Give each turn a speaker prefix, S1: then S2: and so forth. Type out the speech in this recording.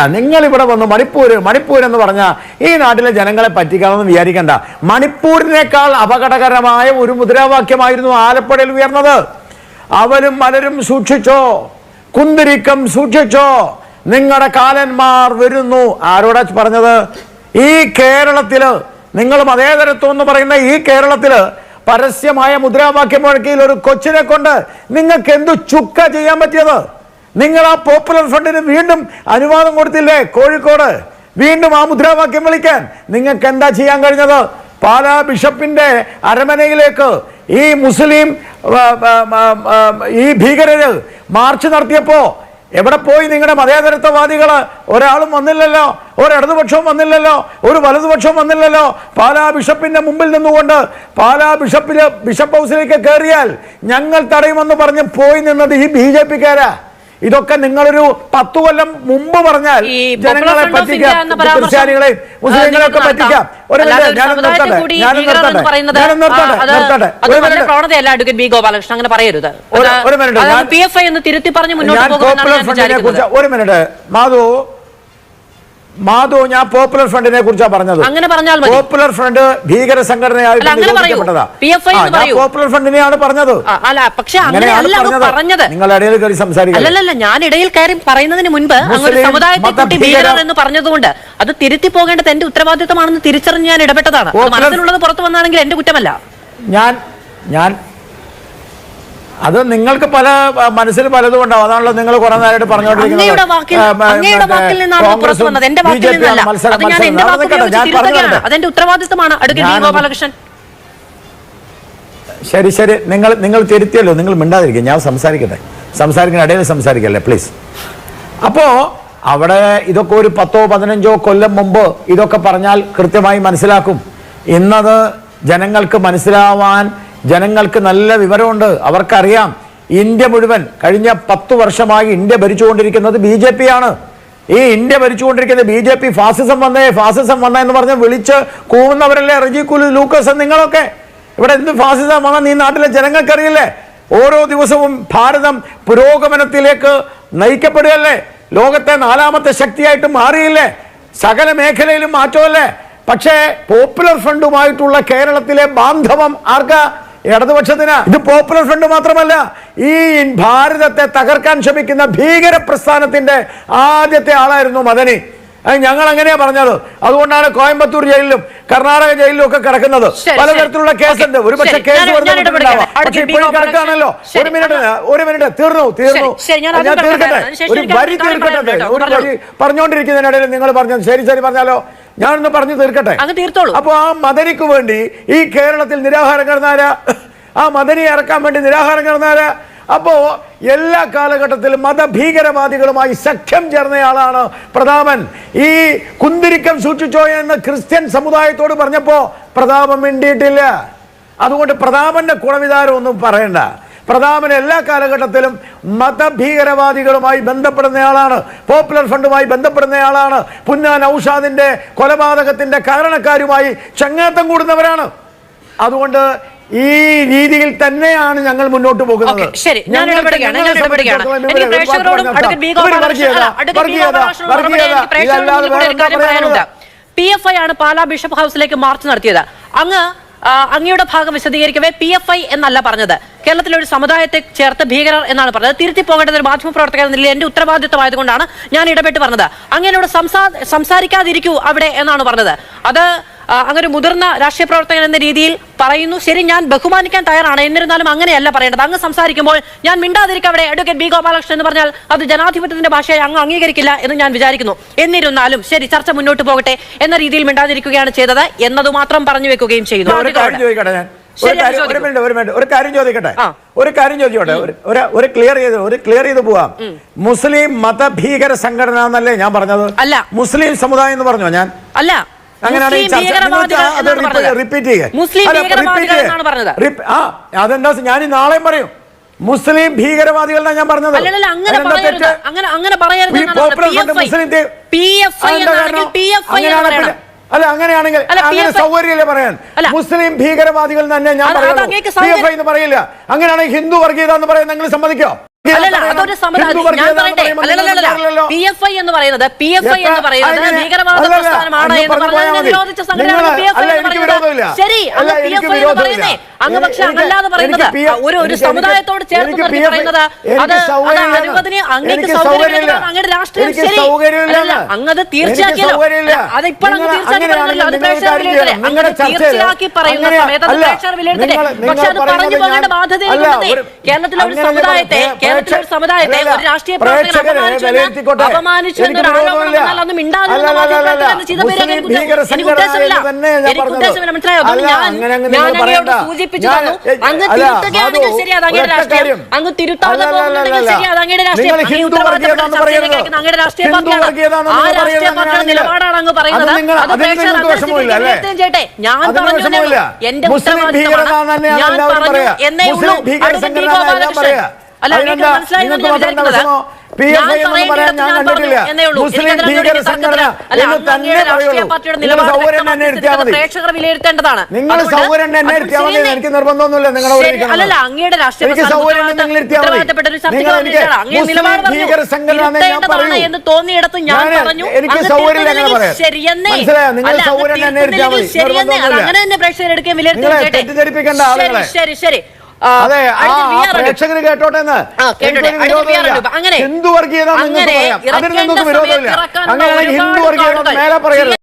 S1: നിങ്ങൾ ഇവിടെ വന്ന് മണിപ്പൂർ മണിപ്പൂർ എന്ന് പറഞ്ഞാൽ ഈ നാട്ടിലെ ജനങ്ങളെ പറ്റിക്കാമെന്ന് വിചാരിക്കണ്ട. മണിപ്പൂരിനേക്കാൾ അപകടകരമായ ഒരു മുദ്രാവാക്യമായിരുന്നു ആലപ്പുഴയിൽ ഉയർന്നത്. അവരും മലരും സൂക്ഷിച്ചോ കുന്തിരിക്കം സൂക്ഷിച്ചോ നിങ്ങളുടെ കാലന്മാർ വരുന്നു. ആരോടാ പറഞ്ഞത്? ഈ കേരളത്തിൽ നിങ്ങൾ മതേതരത്വം എന്ന് പറയുന്ന ഈ കേരളത്തിൽ പരസ്യമായ മുദ്രാവാക്യം മുഴക്കിയിൽ ഒരു കൊച്ചിനെ കൊണ്ട് നിങ്ങൾക്ക് എന്തു ചുക്ക ചെയ്യാൻ പറ്റിയത്? നിങ്ങൾ ആ പോപ്പുലർ ഫ്രണ്ടിന് വീണ്ടും അനുവാദം കൊടുത്തില്ലേ? കോഴിക്കോട്. വീണ്ടും ആ മുദ്രാവാക്യം വിളിക്കാൻ. നിങ്ങൾക്ക് എന്താ ചെയ്യാൻ കഴിഞ്ഞത്? പാലാ ബിഷപ്പിന്റെ അരമനയിലേക്ക് ഈ മുസ്ലിം ഈ ഭീകരര് മാർച്ച് നടത്തിയപ്പോ എവിടെ പോയി നിങ്ങളുടെ മതേതരത്വവാദികൾ ഒരാളും വന്നില്ലല്ലോ. ഒരു ഇടതുപക്ഷവും വന്നില്ലല്ലോ. ഒരു വലതുപക്ഷവും വന്നില്ലല്ലോ. പാലാ ബിഷപ്പിന്റെ മുമ്പിൽ നിന്നുകൊണ്ട് പാലാ ബിഷപ്പിൽ ബിഷപ്പ് ഹൗസിലേക്ക് കയറിയാൽ ഞങ്ങൾ തടയുമെന്ന് പറഞ്ഞ് പോയി നിന്നത് ഈ ബി ജെ പിക്കാരാ. ഇതൊക്കെ നിങ്ങളൊരു പത്തു കൊല്ലം മുമ്പ് പറഞ്ഞാൽ ജനങ്ങളെ പറ്റിക്കാം. ക്രിസ്ത്യാനികളെ മുസ്ലിങ്ങളെയും ഒക്കെ പറ്റിക്കാം. ഒരു മിനിറ്റ്
S2: ഒരു
S1: മിനിറ്റ് മാധു മാധു ഞാൻ പോപ്പുലർ ഫ്രണ്ടിനെ കുറിച്ചാണ് പറഞ്ഞത്.
S2: അങ്ങനെ പറഞ്ഞാൽ
S1: പോപ്പുലർ ഫ്രണ്ട് ഭീകര സംഘടനയായിട്ട് പോപ്പുലർ ഫ്രണ്ടിനെയാണ് പറഞ്ഞത്.
S2: അല്ല പക്ഷെ
S1: പറഞ്ഞത്. നിങ്ങൾ ഇടയിൽ കയറി സംസാരിക്കുക
S2: അല്ലല്ല ഞാൻ ഇടയിൽ കയറി പറയുന്നതിന് മുൻപ് സമുദായത്തെ കൂട്ടി ഭീകരർ എന്ന് പറഞ്ഞതുകൊണ്ട് അത് തിരുത്തി പോകേണ്ടത് എന്റെ ഉത്തരവാദിത്തമാണെന്ന് തിരിച്ചറിഞ്ഞ് ഞാൻ ഇടപെട്ടതാണ്. മനസ്സിലുള്ളത് പുറത്തു വന്നാണെങ്കിൽ എന്റെ കുറ്റമല്ല.
S1: ഞാൻ ഞാൻ അത് നിങ്ങൾക്ക് പല മനസ്സിൽ പലതും ഉണ്ടാവും. അതാണല്ലോ നിങ്ങൾ കുറെ നേരമായിട്ട്
S2: പറഞ്ഞുകൊണ്ടിരിക്കുന്നത്.
S1: ശരി ശരി. നിങ്ങൾ നിങ്ങൾ തിരുത്തിയല്ലോ. നിങ്ങൾ മിണ്ടാതിരിക്കുക. ഞാൻ സംസാരിക്കട്ടെ. സംസാരിക്കുന്ന ഇടയിൽ സംസാരിക്കല്ലേ പ്ലീസ് അപ്പോ അവിടെ ഇതൊക്കെ ഒരു പത്തോ പതിനഞ്ചോ കൊല്ലം മുമ്പ് ഇതൊക്കെ പറഞ്ഞാൽ കൃത്യമായി മനസ്സിലാക്കും. ഇന്നത് ജനങ്ങൾക്ക് മനസ്സിലാവാൻ ജനങ്ങൾക്ക് നല്ല വിവരമുണ്ട്. അവർക്കറിയാം. ഇന്ത്യ മുഴുവൻ കഴിഞ്ഞ പത്തു വർഷമായി ഇന്ത്യ ഭരിച്ചുകൊണ്ടിരിക്കുന്നത് ബി ജെ പി ആണ് ഈ ഇന്ത്യ ഭരിച്ചുകൊണ്ടിരിക്കുന്ന ബി ജെ പി ഫാസിസം വന്നേ ഫാസിസം വന്നേ എന്ന് പറഞ്ഞ് വിളിച്ച് കൂവുന്നവരല്ലേ? റജി കുലു ലൂക്കസ് നിങ്ങളൊക്കെ. ഇവിടെ എന്ത് ഫാസിസം വന്ന നീ നാട്ടിലെ ജനങ്ങൾക്കറിയില്ലേ? ഓരോ ദിവസവും ഭാരതം പുരോഗമനത്തിലേക്ക് നയിക്കപ്പെടുകയല്ലേ? ലോകത്തെ നാലാമത്തെ ശക്തിയായിട്ട് മാറിയില്ലേ? സകല മേഖലയിലും മാറ്റമല്ലേ? പക്ഷേ പോപ്പുലർ ഫ്രണ്ടുമായിട്ടുള്ള കേരളത്തിലെ ബാന്ധവം ആർക്കാ? ഇടതുപക്ഷത്തിന് ഇത് പോപ്പുലർ ഫ്രണ്ട് മാത്രമല്ല ഈ ഭാരതത്തെ തകർക്കാൻ ശ്രമിക്കുന്ന ഭീകര പ്രസ്ഥാനത്തിന്റെ ആദ്യത്തെ ആളായിരുന്നു മദനി. ഞങ്ങൾ അങ്ങനെയാ പറഞ്ഞത്. അതുകൊണ്ടാണ് കോയമ്പത്തൂർ ജയിലിലും കർണാടക ജയിലിലും ഒക്കെ കിടക്കുന്നത്. പലതരത്തിലുള്ള. കേസുണ്ട്.
S2: ഒരു
S1: ഒരുപക്ഷെ കേസ്. പക്ഷെ ഇപ്പോഴും കിടക്കാണല്ലോ ഒരു മിനിറ്റ്. ഒരു മിനിറ്റ് തീർന്നു തീർന്നു.
S2: ഞാൻ
S1: തീർക്കട്ടെ? ഒരു വരി തീർക്കട്ടെ. ഒരു വരി പറഞ്ഞുകൊണ്ടിരിക്കുന്നതിനിടയിൽ നിങ്ങൾ പറഞ്ഞു. ശരി ശരി പറഞ്ഞാലോ. ഞാനൊന്ന് പറഞ്ഞു തീർക്കട്ടെ. അപ്പൊ ആ മദനിക്ക് വേണ്ടി ഈ കേരളത്തിൽ നിരാഹാരം കിടന്നാരാ ആ മദനിയെ ഇറക്കാൻ വേണ്ടി നിരാഹാരം കിടന്നാരാ അപ്പോ എല്ലാ കാലഘട്ടത്തിലും മതഭീകരവാദികളുമായി സഖ്യം ചേർന്നയാളാണ് പ്രതാപൻ. ഈ കുന്തിരിക്കം സൂക്ഷിച്ചോ എന്ന് ക്രിസ്ത്യൻ സമുദായത്തോട് പറഞ്ഞപ്പോ പ്രതാപം മിണ്ടിയിട്ടില്ല. അതുകൊണ്ട് പ്രതാപന്റെ കുളവിതാരം ഒന്നും പറയണ്ട. പ്രതാപൻ എല്ലാ കാലഘട്ടത്തിലും മതഭീകരവാദികളുമായി ബന്ധപ്പെടുന്നയാളാണ് പോപ്പുലർ ഫണ്ടുമായി ബന്ധപ്പെടുന്നയാളാണ് പുന്നാൻ ഔഷാദിന്റെ കൊലപാതകത്തിന്റെ കാരണക്കാരുമായി ചങ്ങാത്തം കൂടുന്നവരാണ്. അതുകൊണ്ട് ഈ രീതിയിൽ തന്നെയാണ് ഞങ്ങൾ മുന്നോട്ട് പോകുന്നത്.
S2: ശരി. ഞാൻ ഇടപെടുകയാണ്, ഞാൻ ഇടപെടുകയാണ്. എനിക്ക് പ്രേക്ഷകരോടും ബി ഒരു കാര്യം പറയാനുണ്ട്. പി എഫ് ഐ ആണ് പാലാ ബിഷപ്പ് ഹൗസിലേക്ക് മാർച്ച് നടത്തിയത്. അങ്ങ് അങ്ങയുടെ ഭാഗം വിശദീകരിക്കവേ പി എഫ് ഐ എന്നല്ല പറഞ്ഞത്. കേരളത്തിലെ ഒരു സമുദായത്തെ ചേർത്ത് ഭീകരർ എന്നാണ് പറഞ്ഞത്. തിരുത്തി പോകേണ്ടത് ഒരു മാധ്യമ എന്നില്ല. എന്റെ ഉത്തരവാദിത്വമായതുകൊണ്ടാണ് ഞാൻ ഇടപെട്ട് പറഞ്ഞത്. അങ്ങനെയോട് സംസാ സംസാരിക്കാതിരിക്കൂ അവിടെ എന്നാണ് പറഞ്ഞത്. അത് അങ്ങനെ മുതിർന്ന രാഷ്ട്രീയ പ്രവർത്തകൻ എന്ന രീതിയിൽ പറയുന്നു. ശരി ഞാൻ ബഹുമാനിക്കാൻ തയ്യാറാണ്. എന്നിരുന്നാലും അങ്ങനെയല്ല പറയേണ്ടത്. അങ്ങ് സംസാരിക്കുമ്പോൾ ഞാൻ മിണ്ടാതിരിക്കും അവിടെ അഡ്വക്കേറ്റ് ബി ഗോപാലകൃഷ്ണൻ എന്ന് പറഞ്ഞാൽ അത് ജനാധിപത്യത്തിന്റെ ഭാഷയെ അങ്ങ് അംഗീകരിക്കില്ല എന്ന് ഞാൻ വിചാരിക്കുന്നു. എന്നിരുന്നാലും ശരി ചർച്ച മുന്നോട്ട് പോകട്ടെ എന്ന രീതിയിൽ മിണ്ടാതിരിക്കുകയാണ് ചെയ്തത് എന്നത് മാത്രം പറഞ്ഞു വെക്കുകയും ചെയ്യുന്നു
S1: ഒരു കാര്യം ചോദിക്കട്ടെ ഒരു കാര്യം ചോദിക്കട്ടെ. ചോദിച്ചോട്ടെ. ഒരു ക്ലിയർ ചെയ്ത് ഒരു ക്ലിയർ ചെയ്ത് പോവാം. മുസ്ലിം മതഭീകര സംഘടന എന്നല്ലേ ഞാൻ പറഞ്ഞത്?
S2: അല്ല.
S1: മുസ്ലിം സമുദായം എന്ന് പറഞ്ഞോ ഞാൻ?
S2: അല്ല. ഭീകരവാദികൾ ഭീകരവാദികൾ
S1: അതെന്താ ഞാൻ നാളെയും പറയും. മുസ്ലിം ഭീകരവാദികളാണ് ഞാൻ പറഞ്ഞത്. മുസ്ലിം അല്ല അങ്ങനെയാണെങ്കിൽ അങ്ങനെ സൗകര്യമല്ലേ പറയാൻ? മുസ്ലിം ഭീകരവാദികൾ തന്നെ ഞാൻ പറയുന്നു എന്ന് പറയില്ല. അങ്ങനെയാണെങ്കിൽ ഹിന്ദു വർഗീയത എന്ന് പറയാൻ നിങ്ങൾ സമ്മതിക്കോ?
S2: പി എഫ് ഐ എന്ന് പറയുന്നത് പി എഫ് ഐ എന്ന് പറയുന്നത് ഭീകരവാദ പ്രസ്ഥാനമാണ് എന്ന് പറഞ്ഞാൽ നിരോധിച്ച സംഘടനയാണ്
S1: നിങ്ങൾ-
S2: പി എഫ് ഐ
S1: അല്ല,
S2: എന്ന് പറയുന്നത്. ശരി
S1: അല്ല,
S2: അങ്ങ് പി എഫ് ഐ എന്ന്
S1: വിരോധമില്ല.
S2: പറയുന്നേ. അങ്ങ് പക്ഷെ അങ്ങല്ലാതെ പറയുന്നത് ഒരു ഒരു സമുദായത്തോട് ചേർത്ത് നിർത്തി പറയുന്നത് അത്. അങ്ങേക്ക്. അങ്ങയുടെ രാഷ്ട്രീയം ശരി. അങ്ങത് തീർച്ചയാക്കിയല്ലോ. അത് തീർച്ചയാക്കി പ്രേക്ഷകർ തീർച്ചയാക്കി പറയുന്ന സമയത്ത് അത് പ്രേക്ഷകർ പക്ഷെ അത് പറഞ്ഞു പോകേണ്ട ബാധ്യതയില്ലെന്നേ കേരളത്തിലെ ഒരു സമുദായത്തെ കേരളത്തിലെ സമുദായത്തെ ഒരു രാഷ്ട്രീയ
S1: അങ്ങ്
S2: തിരുത്താതെ അങ്ങയുടെ പാർട്ടിയാണ് ആ രാഷ്ട്രീയ പാർട്ടിയുടെ നിലപാടാണ് അങ്ങ് പറയുന്നത്.
S1: അത്
S2: പ്രേക്ഷകർ ചെയ്യട്ടെ ഞാൻ പറഞ്ഞു എന്റെ ഉത്തരവാദിത്തമാണ്. ഞാൻ പറഞ്ഞു. എന്നേ ഉള്ളൂ. അടുത്ത ടി ഗോപാലകൃഷ്ണൻ
S1: പറയാ.
S2: എന്ന്
S1: നിങ്ങൾക്ക് മാത്രം വിഷമോ? പി എഫ് ഐ എന്നൊന്നും പറയാൻ ഞാൻ കണ്ടിട്ടില്ല. മുസ്ലിം ഭീകര സംഘടന എന്ന് തന്നെ പറയുള്ളൂ. സൗകര്യം തന്നെ
S2: വ്യക്തമാക്കി
S1: മതി.
S2: പ്രേക്ഷകർ വിലയിരുത്തേണ്ടതാണ്
S1: നിങ്ങൾ സൗകര്യം തന്നെ
S2: അത്
S1: മതി എനിക്ക് നിർബന്ധമൊന്നുമില്ല
S2: നിങ്ങൾ അല്ലല്ല അങ്ങയുടെ രാഷ്ട്രീയ
S1: എനിക്ക് സൗകര്യം നിങ്ങൾ ഇരുത്തിയാൽ മതി. നിങ്ങൾ എനിക്ക് മുസ്ലിം. ഭീകര സംഘടന എന്ന് ഞാൻ പറയൂ.
S2: തോന്നിയിടത്ത് ഞാൻ
S1: ഞാൻ-
S2: പറഞ്ഞു
S1: എനിക്ക് സൗകര്യം
S2: തിരുത്തുന്നില്ലെങ്കിൽ ശരിയെന്നേ
S1: മനസ്സിലായോ? നിങ്ങൾ സൗകര്യം തന്നെ ഇരുത്തിയാൽ മതി. നിർബന്ധമൊന്നുമില്ല. നിങ്ങളെ തെറ്റിദ്ധരിപ്പിക്കേണ്ട
S2: ശരി,
S1: ആളുകളെ.
S2: ശരി ശരി
S1: അതെ. പ്രേക്ഷകർ കേട്ടോട്ടെ ഹിന്ദു വർഗീയത നിങ്ങൾക്ക്
S2: അങ്ങനെ
S1: പറയാം. അതിന് നിങ്ങൾക്ക് വിരോധമില്ല അങ്ങനെയാണെങ്കിൽ ഹിന്ദു വർഗീയത മേലെ പറയരുത്.